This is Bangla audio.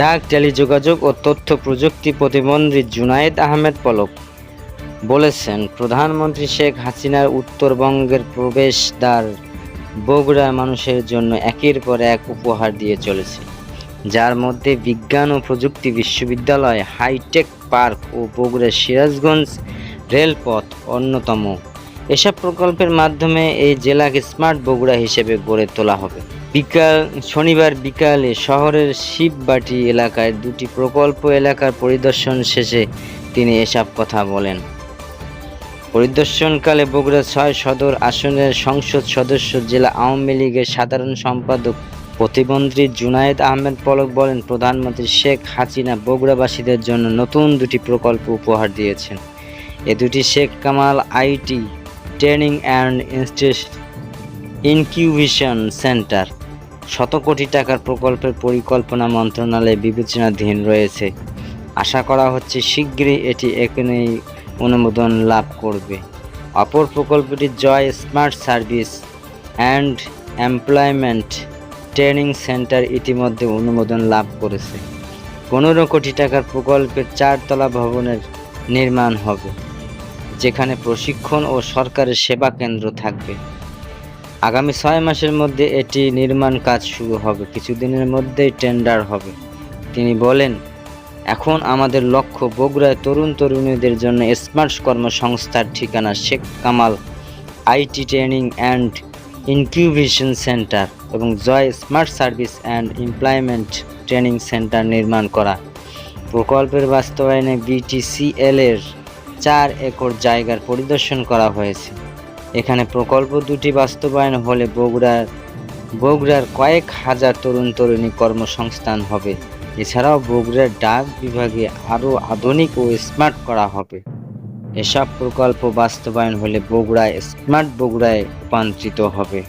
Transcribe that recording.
ডাক, টেলিযোগাযোগ ও তথ্য প্রযুক্তি প্রতিমন্ত্রী জুনায়েদ আহমেদ পলক বলেছেন, প্রধানমন্ত্রী শেখ হাসিনার উত্তরবঙ্গের প্রবেশদ্বার বগুড়ার মানুষের জন্য একের পর এক উপহার দিয়ে চলেছে, যার মধ্যে বিজ্ঞান ও প্রযুক্তি বিশ্ববিদ্যালয়, হাইটেক পার্ক ও বগুড়া সিরাজগঞ্জ রেলপথ অন্যতম। এসব প্রকল্পের মাধ্যমে এই জেলাকে স্মার্ট বগুড়া হিসেবে গড়ে তোলা হবে। বিকাল, শনিবার বিকালে শহরের শিববাটি এলাকায় দুটি প্রকল্প এলাকার পরিদর্শন শেষে তিনি এসব কথা বলেন। পরিদর্শনকালে বগুড়া ছয় সদর আসনের সংসদ সদস্য জেলা আওয়ামী লীগের সাধারণ সম্পাদক প্রতিমন্ত্রী জুনায়েদ আহমেদ পলক বলেন, প্রধানমন্ত্রী শেখ হাসিনা বগুড়াবাসীদের জন্য নতুন দুটি প্রকল্প উপহার দিয়েছেন। এ দুটি Sheikh Kamal IT training and institute incubation centre. শত কোটি টাকার প্রকল্পের পরিকল্পনা মন্ত্রণালয়ে বিবেচনাধীন রয়েছে। আশা করা হচ্ছে শীঘ্রই এটি এখানেই অনুমোদন লাভ করবে। অপর প্রকল্পটি Joy smart service and employment training centre ইতিমধ্যে অনুমোদন লাভ করেছে। পনেরো কোটি টাকার প্রকল্পের চারতলা ভবনের নির্মাণ হবে, যেখানে প্রশিক্ষণ ও সরকারের সেবা কেন্দ্র থাকবে। আগামী ছয় মাসের মধ্যে এটি নির্মাণ কাজ শুরু হবে, কিছুদিনের মধ্যেই টেন্ডার হবে। তিনি বলেন, এখন আমাদের লক্ষ্য বগুড়ায় তরুণ তরুণীদের জন্য স্মার্ট কর্মসংস্থার ঠিকানা Sheikh Kamal IT training and incubation centre এবং Joy smart service and employment training centre নির্মাণ করা। প্রকল্পের বাস্তবায়নে বিটিসিএল এর চার একর জায়গার পরিদর্শন করা হয়েছে। এখানে প্রকল্প দুটি বাস্তবায়ন হলে বগুড়ার বগুড়ার কয়েক হাজার তরুণ তরুণী কর্মসংস্থান হবে। এছাড়াও বগুড়ার ডাক বিভাগে আরও আধুনিক ও স্মার্ট করা হবে। এসব প্রকল্প বাস্তবায়ন হলে বগুড়ায় স্মার্ট বগুড়ায় রূপান্তরিত হবে।